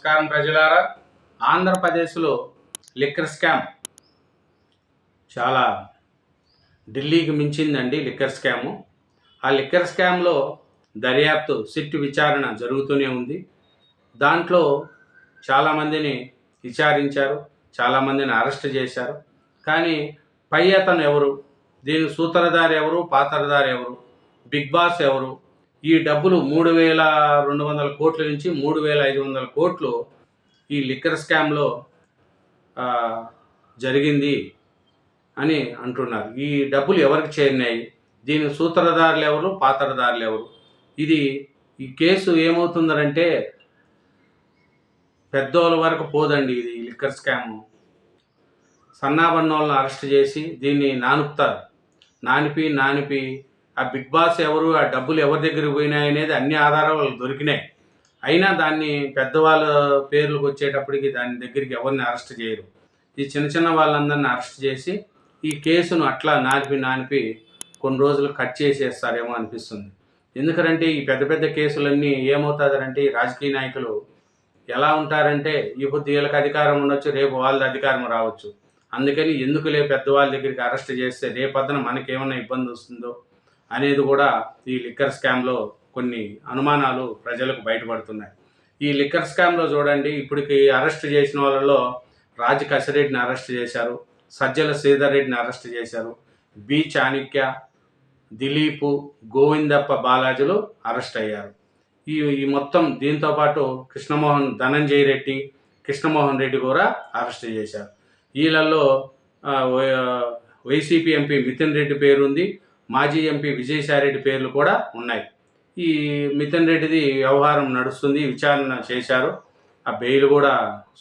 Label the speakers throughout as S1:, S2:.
S1: నమస్కారం ప్రజలారా. ఆంధ్రప్రదేశ్లో లిక్కర్ స్కామ్ చాలా ఢిల్లీకి మించిందండి లిక్కర్ స్కాము. ఆ లిక్కర్ స్కామ్లో దర్యాప్తు సిట్ విచారణ జరుగుతూనే ఉంది. దాంట్లో చాలామందిని విచారించారు చాలామందిని అరెస్ట్ చేశారు. కానీ పై అతను ఎవరు? దీని సూత్రధారి ఎవరు? పాత్రధారి ఎవరు? బిగ్ బాస్ ఎవరు? ఈ డబ్బులు మూడు వేల రెండు వందల కోట్ల నుంచి మూడు వేల ఐదు వందల కోట్లు ఈ లిక్కర్ స్కామ్లో జరిగింది అని అంటున్నారు. ఈ డబ్బులు ఎవరికి చేరినాయి? దీని సూత్రధారులు ఎవరు? పాత్రధారులు ఎవరు? ఇది ఈ కేసు ఏమవుతుందంటే పెద్దోళ్ళ వరకు పోదండి ఇది లిక్కర్ స్కాము. సన్నాబన్నోళ్ళని అరెస్ట్ చేసి దీన్ని నానుపుతారు. నానిపి నానిపి ఆ బిగ్ బాస్ ఎవరు ఆ డబ్బులు ఎవరి దగ్గరికి పోయినాయి అనేది అన్ని ఆధారాలు దొరికినాయి. అయినా దాన్ని పెద్దవాళ్ళ పేర్లకు వచ్చేటప్పటికి దాని దగ్గరికి ఎవరిని అరెస్ట్ చేయరు. ఈ చిన్న చిన్న వాళ్ళందరిని అరెస్ట్ చేసి ఈ కేసును అట్లా నానిపి నానిపి కొన్ని రోజులు కట్ చేసేస్తారేమో అనిపిస్తుంది. ఎందుకంటే ఈ పెద్ద పెద్ద కేసులన్నీ ఏమవుతారంటే ఈ రాజకీయ నాయకులు ఎలా ఉంటారంటే ఇప్పుడు వీళ్ళకి అధికారం ఉండొచ్చు రేపు వాళ్ళది అధికారం రావచ్చు. అందుకని ఎందుకులే పెద్దవాళ్ళ దగ్గరికి అరెస్ట్ చేస్తే రేపొద్దున మనకేమైనా ఇబ్బంది వస్తుందో అనేది కూడా ఈ లిక్కర్ స్కామ్లో కొన్ని అనుమానాలు ప్రజలకు బయటపడుతున్నాయి. ఈ లిక్కర్ స్కామ్లో చూడండి ఇప్పటికి అరెస్ట్ చేసిన వాళ్ళలో రాజ్ కసిరెడ్డిని అరెస్ట్ చేశారు సజ్జల శ్రీధర్ రెడ్డిని అరెస్ట్ చేశారు బి చాణిక్య దిలీపు గోవిందప్ప బాలాజీలు అరెస్ట్ అయ్యారు. ఈ ఈ మొత్తం దీంతో పాటు కృష్ణమోహన్ ధనంజయ రెడ్డి కృష్ణమోహన్ రెడ్డి కూడా అరెస్ట్ చేశారు. వీళ్ళల్లో వైసీపీ ఎంపీ మితిన్ రెడ్డి పేరు ఉంది మాజీ ఎంపీ విజయసాయిరెడ్డి పేర్లు కూడా ఉన్నాయి. ఈ మిథన్ రెడ్డిది వ్యవహారం నడుస్తుంది విచారణ చేశారు. ఆ బెయిల్ కూడా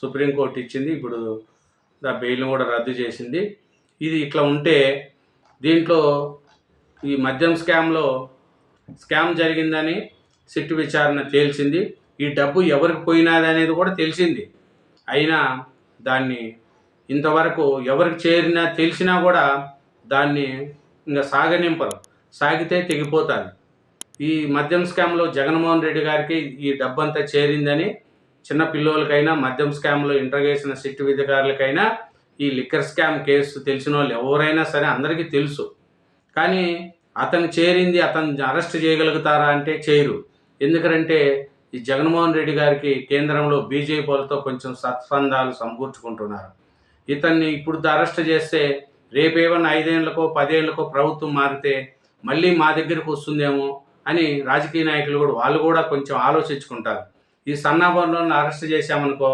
S1: సుప్రీంకోర్టు ఇచ్చింది. ఇప్పుడు ఆ బెయిల్ను కూడా రద్దు చేసింది. ఇది ఇట్లా ఉంటే దీంట్లో ఈ మద్యం స్కామ్లో స్కామ్ జరిగిందని సిట్టు విచారణ తేల్చింది. ఈ డబ్బు ఎవరికి పోయినది అనేది కూడా తెలిసింది. అయినా దాన్ని ఇంతవరకు ఎవరికి చేరినా తెలిసినా కూడా దాన్ని ఇంకా సాగనింపరు సాగితే తెగిపోతారు ఈ మద్యం స్కామ్లో జగన్మోహన్ రెడ్డి గారికి ఈ డబ్బంతా చేరిందని చిన్న పిల్లోలకైనా మద్యం స్కామ్లో ఇంటర్గేసిన సిట్టు విధికారులకైనా ఈ లిక్కర్ స్కామ్ కేసు తెలిసిన వాళ్ళు ఎవరైనా సరే అందరికీ తెలుసు. కానీ అతను చేరింది అతను అరెస్ట్ చేయగలుగుతారా అంటే చేయరు. ఎందుకంటే ఈ జగన్మోహన్ రెడ్డి గారికి కేంద్రంలో బీజేపీ వాళ్ళతో కొంచెం సత్సంధాలు సమకూర్చుకుంటున్నారు. ఇతన్ని ఇప్పుడు అరెస్ట్ చేస్తే రేపేమన్నా ఐదేళ్ళకో పదేళ్ళకో ప్రభుత్వం మారితే మళ్ళీ మా దగ్గరికి వస్తుందేమో అని రాజకీయ నాయకులు కూడా వాళ్ళు కూడా కొంచెం ఆలోచించుకుంటారు. ఈ సన్నాభరణలను అరెస్ట్ చేశామనుకో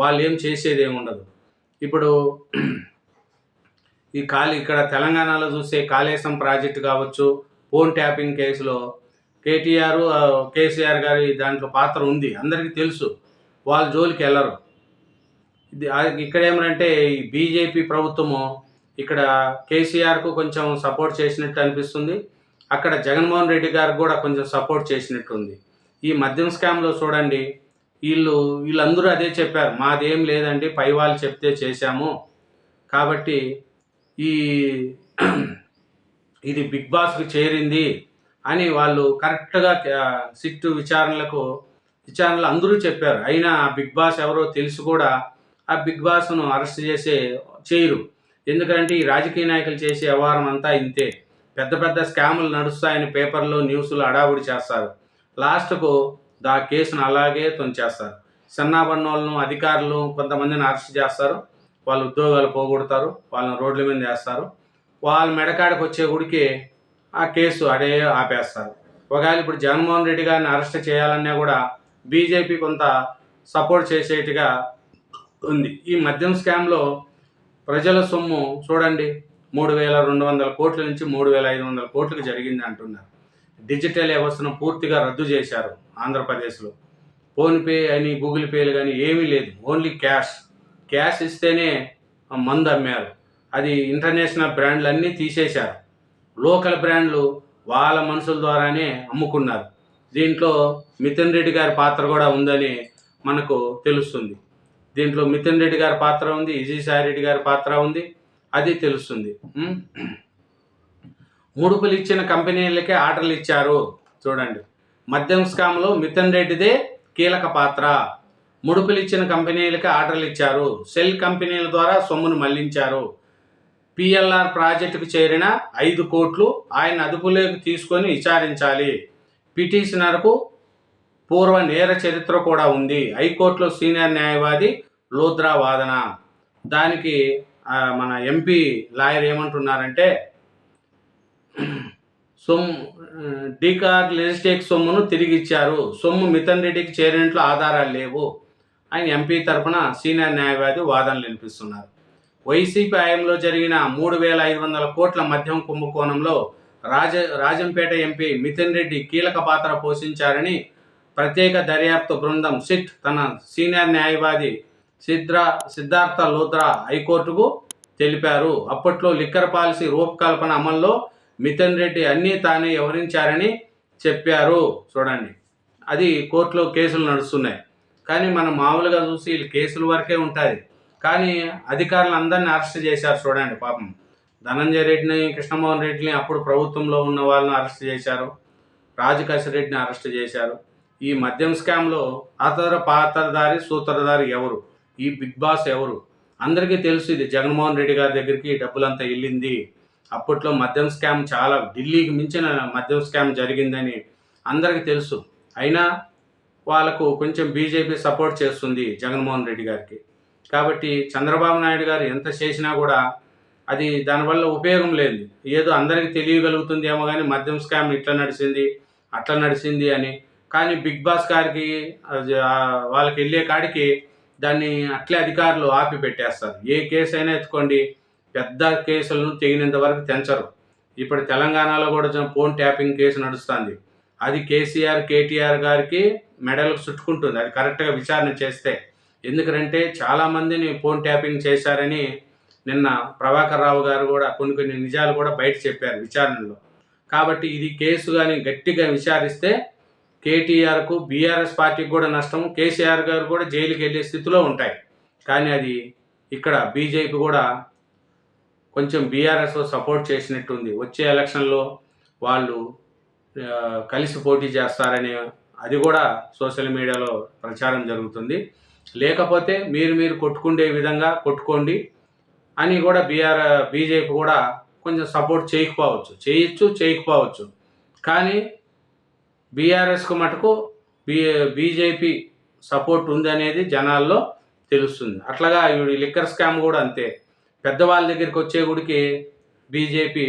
S1: వాళ్ళు ఏం చేసేది ఉండదు. ఇప్పుడు ఈ కాళీ ఇక్కడ తెలంగాణలో చూసే కాళేశం ప్రాజెక్టు కావచ్చు ఫోన్ ట్యాపింగ్ కేసులో కేటీఆర్ కేసీఆర్ గారి దాంట్లో పాత్ర ఉంది. అందరికీ తెలుసు వాళ్ళ జోలికి వెళ్ళరు. ఇది ఇక్కడ ఏమంటే ఈ బీజేపీ ప్రభుత్వము ఇక్కడ కేసీఆర్కు కొంచెం సపోర్ట్ చేసినట్టు అనిపిస్తుంది. అక్కడ జగన్మోహన్ రెడ్డి గారికి కూడా కొంచెం సపోర్ట్ చేసినట్టుంది. ఈ మద్యం స్కామ్లో చూడండి వీళ్ళు వీళ్ళందరూ అదే చెప్పారు మాదేం లేదండి పై వాళ్ళు చెప్తే చేశాము. కాబట్టి ఈ ఇది బిగ్ బాస్కి చేరింది అని వాళ్ళు కరెక్ట్గా సిట్ సిట్టు విచారణలకు విచారణలు అందరూ చెప్పారు. అయినా ఆ బిగ్ బాస్ ఎవరో తెలిసి కూడా ఆ బిగ్ బాస్ను అరెస్ట్ చేసే చేయరు. ఎందుకంటే ఈ రాజకీయ నాయకులు చేసే వ్యవహారం అంతా ఇంతే. పెద్ద పెద్ద స్కాములు నడుస్తాయని పేపర్లో న్యూస్లు అడావుడి చేస్తారు. లాస్ట్కు దా కేసును అలాగే తుంచేస్తారు. సన్నాబన్నోళ్ళను అధికారులు కొంతమందిని అరెస్ట్ చేస్తారు. వాళ్ళ ఉద్యోగాలు పోగొడతారు. వాళ్ళని రోడ్ల మీద వేస్తారు. వాళ్ళ మెడకాడికి వచ్చే గుడికి ఆ కేసు అడే ఆపేస్తారు. ఒకవేళ ఇప్పుడు జగన్మోహన్ రెడ్డి గారిని అరెస్ట్ చేయాలన్నా కూడా బీజేపీ కొంత సపోర్ట్ చేసేట్టుగా ఉంది. ఈ మద్యం స్కామ్లో ప్రజల సొమ్ము చూడండి మూడు వేల రెండు వందల కోట్ల నుంచి మూడు వేల ఐదు వందల కోట్లకు జరిగింది అంటున్నారు. డిజిటల్ వ్యవస్థను పూర్తిగా రద్దు చేశారు ఆంధ్రప్రదేశ్లో. ఫోన్పే అని గూగుల్ పేలు కానీ ఏమీ లేదు. Only cash. క్యాష్ ఇస్తేనే మందు అమ్మారు. అది ఇంటర్నేషనల్ బ్రాండ్లు అన్నీ తీసేశారు. లోకల్ బ్రాండ్లు వాళ్ళ మనుషుల ద్వారానే అమ్ముకున్నారు. దీంట్లో మితిన్ రెడ్డి గారి పాత్ర కూడా ఉందని మనకు తెలుస్తుంది. దీంట్లో మిథున్ రెడ్డి గారి పాత్ర ఉంది విజయసాయి రెడ్డి గారి పాత్ర ఉంది అది తెలుస్తుంది. ముడుపులు ఇచ్చిన కంపెనీలకే ఆర్డర్లు ఇచ్చారు. చూడండి. మద్యం స్కామ్లో మిథున్ రెడ్డిదే కీలక పాత్ర. ముడుపులు ఇచ్చిన కంపెనీలకి ఆర్డర్లు ఇచ్చారు. సెల్ కంపెనీల ద్వారా సొమ్మును మళ్ళించారు. పిఎల్ఆర్ ప్రాజెక్టుకు చేరిన ఐదు కోట్లు ఆయన అదుపులోకి తీసుకొని విచారించాలి. పిటిషనర్కు పూర్వ నేర చరిత్ర కూడా ఉంది. హైకోర్టులో సీనియర్ న్యాయవాది లోద్రా వాదన దానికి మన ఎంపీ లాయర్ ఏమంటున్నారంటే సొమ్ము డీకార్ లెజిస్టేక్ సొమ్మును తిరిగి ఇచ్చారు సొమ్ము మిథన్ రెడ్డికి చేరినట్లు ఆధారాలు లేవు. ఆయన ఎంపీ తరపున సీనియర్ న్యాయవాది వాదనలు వినిపిస్తున్నారు. వైసీపీ హయాంలో జరిగిన మూడు వేల ఐదు వందల కోట్ల మద్యం కుంభకోణంలో రాజ రాజంపేట ఎంపీ మితిన్ రెడ్డి కీలక పాత్ర పోషించారని ప్రత్యేక దర్యాప్తు బృందం సిట్ తన సీనియర్ న్యాయవాది సిద్రా సిద్ధార్థ లోద్రా హైకోర్టుకు తెలిపారు. అప్పట్లో లిక్కర్ పాలసీ రూపకల్పన అమల్లో మిథున్ రెడ్డి అన్నీ తానే వివరించారని చెప్పారు. చూడండి. అది కోర్టులో కేసులు నడుస్తున్నాయి. కానీ మనం మామూలుగా చూసి వీళ్ళు కేసుల వరకే ఉంటుంది కానీ అధికారులు అందరిని అరెస్ట్ చేశారు చూడండి పాపం. ధనంజయ రెడ్డిని కృష్ణమోహన్ రెడ్డిని అప్పుడు ప్రభుత్వంలో ఉన్న వాళ్ళని అరెస్ట్ చేశారు. రాజకాశి రెడ్డిని అరెస్ట్ చేశారు. ఈ మద్యం స్కామ్లో అతర పాత్రధారి సూత్రధారి ఎవరు? ఈ బిగ్ బాస్ ఎవరు? అందరికీ తెలుసు ఇది జగన్మోహన్ రెడ్డి గారి దగ్గరికి డబ్బులంతా వెళ్ళింది. అప్పట్లో మద్యం స్కామ్ చాలా ఢిల్లీకి మించిన మద్యం స్కామ్ జరిగిందని అందరికీ తెలుసు. అయినా వాళ్ళకు కొంచెం బీజేపీ సపోర్ట్ చేస్తుంది జగన్మోహన్ రెడ్డి గారికి. కాబట్టి చంద్రబాబు నాయుడు గారు ఎంత చేసినా కూడా అది దానివల్ల ఉపయోగం లేదు. ఏదో అందరికీ తెలియగలుగుతుంది ఏమో కానీ మద్యం స్కామ్ ఇట్లా నడిచింది అట్లా నడిచింది అని. కానీ బిగ్ బాస్ గారికి వాళ్ళకి వెళ్ళే కాడికి దాన్ని అట్లే అధికారులు ఆపి పెట్టేస్తారు. ఏ కేసు అయినా ఎత్తుకోండి. పెద్ద కేసులను తెగినంత వరకు తెంచరు. ఇప్పుడు తెలంగాణలో కూడా ఫోన్ ట్యాపింగ్ కేసు నడుస్తుంది. అది కేసీఆర్ కేటీఆర్ గారికి మెడలకు చుట్టుకుంటుంది. అది కరెక్ట్గా విచారణ చేస్తే. ఎందుకంటే చాలామందిని ఫోన్ ట్యాపింగ్ చేశారని నిన్న ప్రభాకర్ రావు గారు కూడా కొన్ని కొన్ని నిజాలు కూడా బయట చెప్పారు విచారణలో. కాబట్టి ఇది కేసు కానీ గట్టిగా విచారిస్తే కేటీఆర్కు బీఆర్ఎస్ పార్టీకి కూడా నష్టం కేసీఆర్ గారు కూడా జైలుకి వెళ్ళే స్థితిలో ఉంటాయి. కానీ అది ఇక్కడ బీజేపీ కూడా కొంచెం బీఆర్ఎస్ సపోర్ట్ చేసినట్టుంది. వచ్చే ఎలక్షన్లో వాళ్ళు కలిసి పోటీ చేస్తారని అది కూడా సోషల్ మీడియాలో ప్రచారం జరుగుతుంది. లేకపోతే మీరు మీరు కొట్టుకుండే విధంగా కొట్టుకోండి అని కూడా బీఆర్ బీజేపీ కూడా కొంచెం సపోర్ట్ చేయకపోవచ్చు. చేయొచ్చు చేయకపోవచ్చు. కానీ బీఆర్ఎస్కు మటుకు బీ బీజేపీ సపోర్ట్ ఉందనేది జనాల్లో తెలుస్తుంది. అట్లాగా ఈ లిక్కర్ స్కామ్ కూడా అంతే. పెద్దవాళ్ళ దగ్గరికి వచ్చే గుడికి బీజేపీ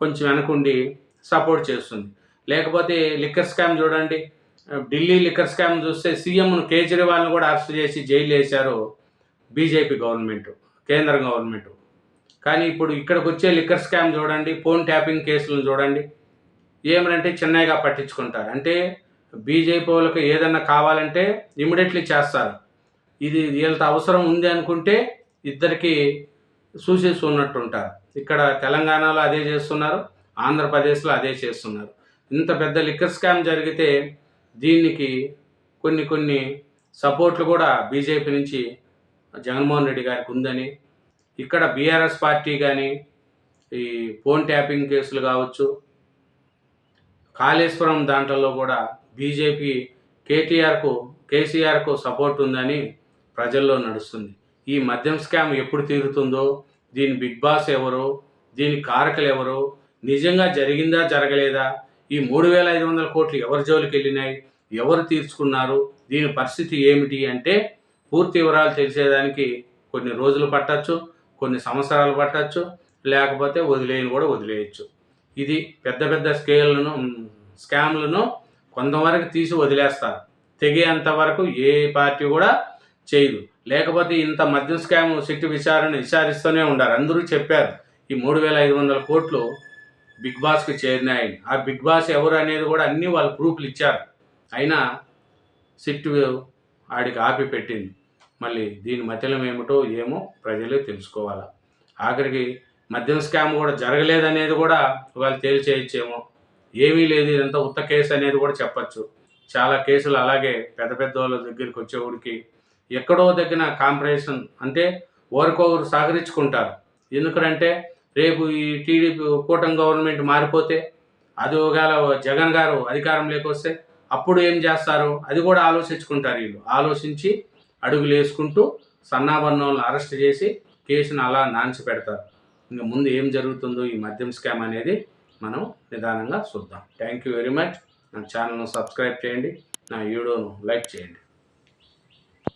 S1: కొంచెం వెనకుండి సపోర్ట్ చేస్తుంది. లేకపోతే లిక్కర్ స్కామ్ చూడండి. ఢిల్లీ లిక్కర్ స్కామ్ చూస్తే సీఎంను కేజ్రీవాల్ని కూడా అరెస్ట్ చేసి జైలు వేశారు బీజేపీ గవర్నమెంట్ కేంద్ర గవర్నమెంట్. కానీ ఇప్పుడు ఇక్కడికి వచ్చే లిక్కర్ స్కామ్ చూడండి ఫోన్ ట్యాపింగ్ కేసులను చూడండి. ఏమనంటే చిన్నగా పట్టించుకుంటారు. అంటే బీజేపీ ఏదన్నా కావాలంటే ఇమీడియట్లీ చేస్తారు. ఇది వీళ్ళతో అవసరం ఉంది అనుకుంటే ఇద్దరికి సూచిస్తూ ఉన్నట్టుంటారు. ఇక్కడ తెలంగాణలో అదే చేస్తున్నారు ఆంధ్రప్రదేశ్లో అదే చేస్తున్నారు. ఇంత పెద్ద లిక్కర్ స్కామ్ జరిగితే దీనికి కొన్ని కొన్ని సపోర్ట్లు కూడా బీజేపీ నుంచి జగన్మోహన్ రెడ్డి గారికి ఉందని ఇక్కడ బీఆర్ఎస్ పార్టీ కానీ ఈ ఫోన్ ట్యాపింగ్ కేసులు కావచ్చు కాళేశ్వరం దాంట్లో కూడా బీజేపీ కేటీఆర్కు కేసీఆర్కు సపోర్ట్ ఉందని ప్రజల్లో నడుస్తుంది. ఈ మద్యం స్కామ్ ఎప్పుడు తీరుతుందో దీని బిగ్ బాస్ ఎవరు దీని కారకులు ఎవరు నిజంగా జరిగిందా జరగలేదా ఈ మూడు వేల ఐదు వందల కోట్లు ఎవరి జోలికి వెళ్ళినాయి ఎవరు తీర్చుకున్నారు దీని పరిస్థితి ఏమిటి అంటే పూర్తి వివరాలు తెలిసేదానికి కొన్ని రోజులు పట్టచ్చు కొన్ని సంవత్సరాలు పట్టచ్చు లేకపోతే వదిలేయని కూడా వదిలేయచ్చు. ఇది పెద్ద పెద్ద స్కేల్లను స్కామ్లను కొంతవరకు తీసి వదిలేస్తారు. తెగేంత వరకు ఏ పార్టీ కూడా చేయదు. లేకపోతే ఇంత మద్యం స్కామ్ సిట్టు విచారణ విచారిస్తూనే ఉండారు అందరూ చెప్పారు ఈ మూడు వేల ఐదు వందల కోట్లు బిగ్ బాస్కి చేరినాయని ఆ బిగ్ బాస్ ఎవరు అనేది కూడా అన్ని వాళ్ళు ప్రూఫ్లు ఇచ్చారు. అయినా సిట్టు ఆడికి ఆపి పెట్టింది. మళ్ళీ దీని మధ్యలో ఏమిటో ఏమో ప్రజలే తెలుసుకోవాలి. ఆఖరికి మద్యం స్కామ్ కూడా జరగలేదనేది కూడా వాళ్ళు తేల్చేయచ్చేమో. ఏమీ లేదు ఇదంతా ఉత్త కేసు అనేది కూడా చెప్పచ్చు. చాలా కేసులు అలాగే పెద్ద పెద్ద వాళ్ళ దగ్గరికి వచ్చేవాడికి ఎక్కడో దగ్గర కాంపిటీషన్ అంటే ఒకరికొకరు సహకరించుకుంటారు ఎందుకంటే రేపు ఈ టీడీపీ కూటమి గవర్నమెంట్ మారిపోతే అది ఒకవేళ జగన్ గారు అధికారం లేకొస్తే అప్పుడు ఏం చేస్తారు? అది కూడా ఆలోచించుకుంటారు వీళ్ళు. ఆలోచించి అడుగులు వేసుకుంటూ సన్నాబన్నోళ్ళని అరెస్ట్ చేసి కేసును అలా నాంచి పెడతారు. ఇంకా ముందు ఏం జరుగుతుందో ఈ మద్యం స్కామ్ అనేది మనం నిదానంగా చూద్దాం. థ్యాంక్ యూ వెరీ మచ్ నా ఛానల్ను సబ్స్క్రైబ్ చేయండి. నా వీడియోను లైక్ చేయండి.